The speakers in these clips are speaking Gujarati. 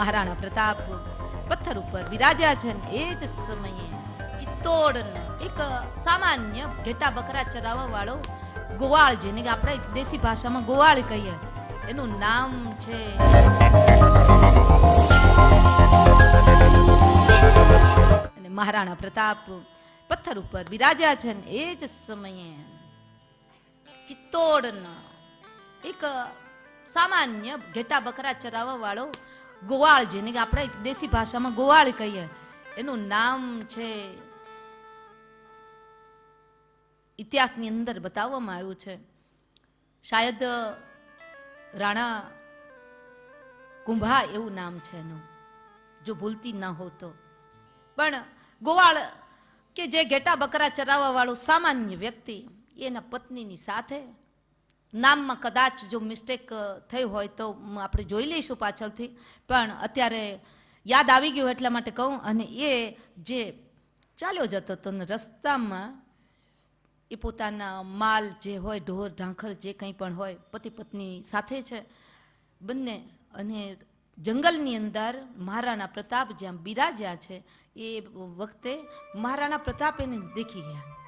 મહારાણા પ્રતાપ પથ્થર ઉપર બિરાજ્યા છે ને એ જ સમયે ચિત્તોડનો, એક સામાન્ય ઘેટા બકરા ચરાવવા વાળો ગોવાળ જેને આપણે દેશી ભાષામાં ગોવાળ કહીએ, એનું નામ છે. અને મહારાણા પ્રતાપ પથ્થર ઉપર બિરાજ્યા છે ને એ જ સમયે ચિત્તોડનો, એક સામાન્ય ઘેટા બકરા ચરાવવા વાળો ગોવાળ જેને કે આપણે દેશી ભાષામાં ગોવાળ કહીએ. એનું નામ છે ઇતિહાસની અંદર બતાવવામાં આવ્યું છે. શાયદ રાણા કુંભા એવું નામ છે એનું, જો ભૂલતી ન હો તો. પણ ગોવાળ કે જે ઘેટા બકરા ચરાવવા વાળો સામાન્ય વ્યક્તિ, એના પત્નીની સાથે નામમાં કદાચ જો મિસ્ટેક થઈ હોય તો આપણે જોઈ લઈશું પાછળથી. પણ અત્યારે યાદ આવી ગયું એટલા માટે કહું, અને એ જે ચાલ્યો જતો હતો ને રસ્તામાં, એ પોતાના માલ જે હોય, ઢોર, ઢાંખર જે કંઈ પણ હોય, પતિ પત્ની સાથે છે, બંને. અને જંગલની અંદર મહારાણા પ્રતાપ જ્યાં બિરાજ્યા છે, એ વખતે મહારાણા પ્રતાપ એને દેખી ગયા.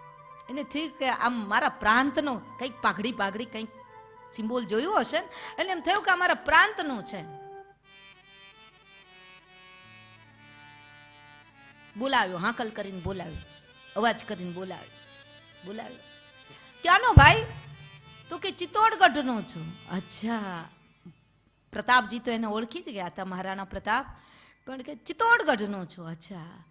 એને થયું કે આમ મારા પ્રાંતનું કંઈક પાઘડી પાઘડી કંઈક સિમ્બોલ જોયું હશે ને? અને એમ થયું કે આ મારા પ્રાંતનું છે. બોલાવ્યો, હાંકલ કરીને બોલાવ્યો, અવાજ કરીને બોલાવ્યો બોલાવ્યો. ક્યાંનો ભાઈ? તો કે ચિત્તોડગઢનો છું. અચ્છા. પ્રતાપજી તો એને ઓળખી જ ગયા હતા, મહારાણા પ્રતાપ. પણ કે ચિત્તોડગઢનો છું. અચ્છા.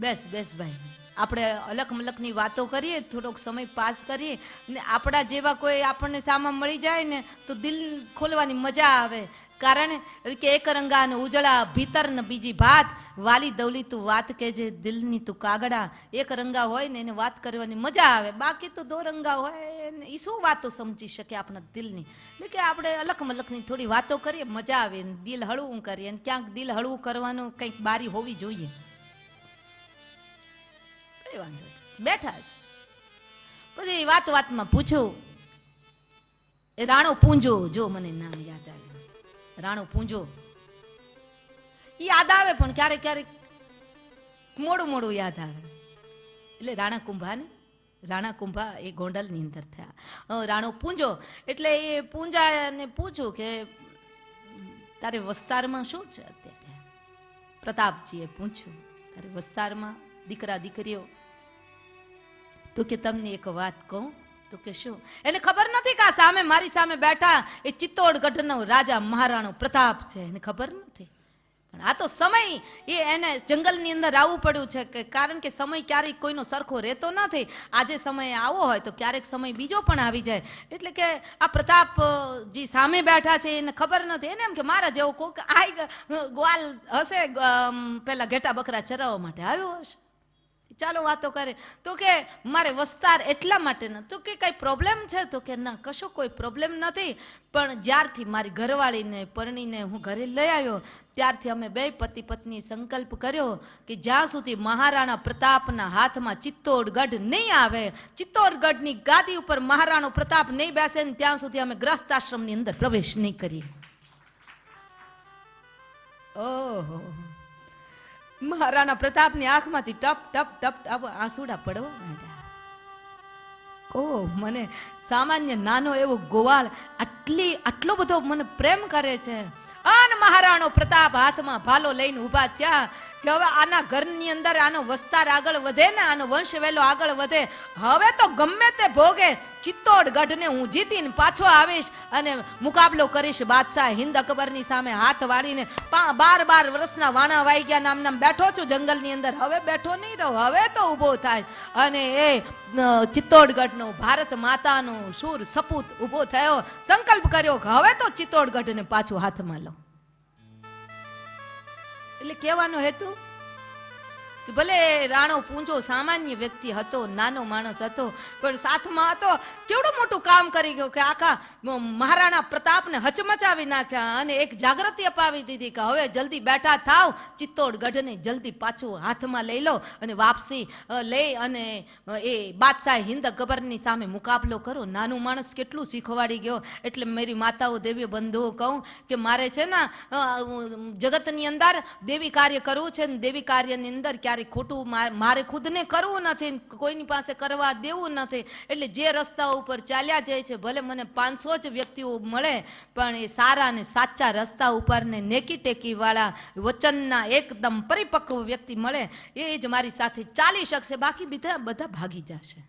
બેસ બેસ ભાઈ. આપણે અલક મલકની વાતો કરીએ, થોડોક સમય પાસ કરીએ, ને આપણા જેવા કોઈ આપણને સામા મળી જાય ને, તો દિલ ખોલવાની મજા આવે. કારણ કે એક રંગા ને ઉજળા ભીતર ને બીજી ભાત. વાલી દવલી તું વાત કે જે દિલની તું કાગડા. એક રંગા હોય ને, એને વાત કરવાની મજા આવે. બાકી તો દો રંગા હોય ને એ શું વાતો સમજી શકે આપણા દિલની? એટલે કે આપણે અલગ મલકની થોડી વાતો કરીએ, મજા આવે. દિલ હળવું કરીએ. ક્યાંક દિલ હળવું કરવાનું કંઈક બારી હોવી જોઈએ. કઈ વાંધો બેઠા જ પછી વાત વાતમાં પૂછ્યું એ રાણો પૂંજો, જો મને નામ યાદ આવે. રાણો પૂંજો. યાદ આવે પણ ક્યારેક ક્યારેક મોડું મોડું યાદ આવે. એટલે રાણા કુંભાને, રાણા કુંભા એ ગોંડલની અંદર થયા. રાણો પૂંજો. એટલે એ પૂંજાને પૂછ્યું કે, તારે વસ્તારમાં શું છે અત્યારે? પ્રતાપજીએ પૂછ્યું. તારે વસ્તારમાં દીકરા દીકરીઓ તો કે તમને એક વાત કહું? તો કે શું? એને ખબર નથી કે આ સામે મારી સામે બેઠા એ ચિત્તોડગઢનો રાજા મહારાણો પ્રતાપ છે. એને ખબર નથી. પણ આ તો સમય એ એને જંગલની અંદર આવવું પડ્યું છે કે કારણ કે સમય ક્યારેક કોઈનો સરખો રહેતો નથી. આજે સમય આવો હોય તો ક્યારેક સમય બીજો પણ આવી જાય. એટલે કે આ પ્રતાપ જે સામે બેઠા છે એને ખબર નથી. એને એમ કે મારા જેવો કોક આ ગ્વાલ હશે પેલા ઘેટા બકરા ચરાવવા માટે આવ્યો હશે. ચાલો વાતો કરે તો કે મારે વસ્તાર એટલા માટે ન, તો કે કઈ પ્રોબ્લેમ છે? તો કે ના, કશો કોઈ પ્રોબ્લેમ નથી. પણ જ્યારથી મારી ઘરવાળીને, પરણીને હું ઘરે લઈ આવ્યો, ત્યારથી અમે બે પતિ પત્ની સંકલ્પ કર્યો કે જ્યાં સુધી મહારાણા પ્રતાપના હાથમાં ચિત્તોડગઢ નહીં આવે, ચિત્તોડગઢની ગાદી ઉપર મહારાણો પ્રતાપ નહીં બેસે ને ત્યાં સુધી અમે ગ્રસ્તાશ્રમની અંદર પ્રવેશ નહીં કરીએ. ઓહો. મહારાણા પ્રતાપની આંખમાંથી ટપ ટપ ટપ ટપ આંસુડા પડવા માંડ્યા. ઓ, મને સામાન્ય નાનો એવો ગોવાળ આટલી, આટલો બધો મને પ્રેમ કરે છે. અન મહારાણો પ્રતાપ હાથમાં ભાલો લઈને ઊભા થયા કે હવે આના ઘરની અંદર આનો વસ્તાર આગળ વધે ને આનો વંશ વેલો આગળ વધે. હવે તો ગમે તે ભોગે ચિત્તોડગઢને હું જીતીને પાછો આવીશ અને મુકાબલો કરીશ બાદશાહ હિન્દ અકબરની સામે હાથ વાળીને. બાર બાર વર્ષના વાણા વાઈ ગયા, નામ નામ બેઠો છું જંગલની અંદર. હવે બેઠો નહીં રહો, હવે તો ઊભો થાય. અને એ ચિત્તોડગઢનો ભારત માતાનો શૂર સપૂત ઊભો થયો. સંકલ્પ કર્યો કે હવે તો ચિત્તોડગઢને પાછું હાથમાં લો એટલે કહેવાનો હેતુ કે ભલે રાણો પૂંજો સામાન્ય વ્યક્તિ હતો, નાનો માણસ હતો, પણ સાથમાં હતો, કેવડું મોટું કામ કરી ગયો કે આખા મહારાણા પ્રતાપને હચમચાવી નાખ્યા અને એક જાગૃતિ અપાવી દીધી કે હવે જલ્દી બેઠા થાવ ચિત્તોડગઢને જલ્દી પાછું હાથમાં લઈ લો અને વાપસી લઈ અને એ બાદશાહ હિન્દ ગબરની સામે મુકાબલો કરો. નાનું માણસ કેટલું શીખવાડી ગયો. એટલે મારી માતાઓ દેવી બંધુઓ કહું કે મારે છે ને જગતની અંદર દેવી કાર્ય કરવું છે ને દેવી કાર્યની અંદર ક્યારેય ખોટું મારે ખુદને કરવું નથી, કોઈની પાસે કરવા દેવું નથી. એટલે જે રસ્તાઓ ઉપર ચાલ્યા જાય છે, ભલે મને પાંચસો જ વ્યક્તિઓ મળે, પણ એ સારા ને સાચા રસ્તા ઉપર ને નેકી ટેકીવાળા વચનના એકદમ પરિપક્વ વ્યક્તિ મળે, એ જ મારી સાથે ચાલી શકશે. બાકી બધા બધા ભાગી જશે.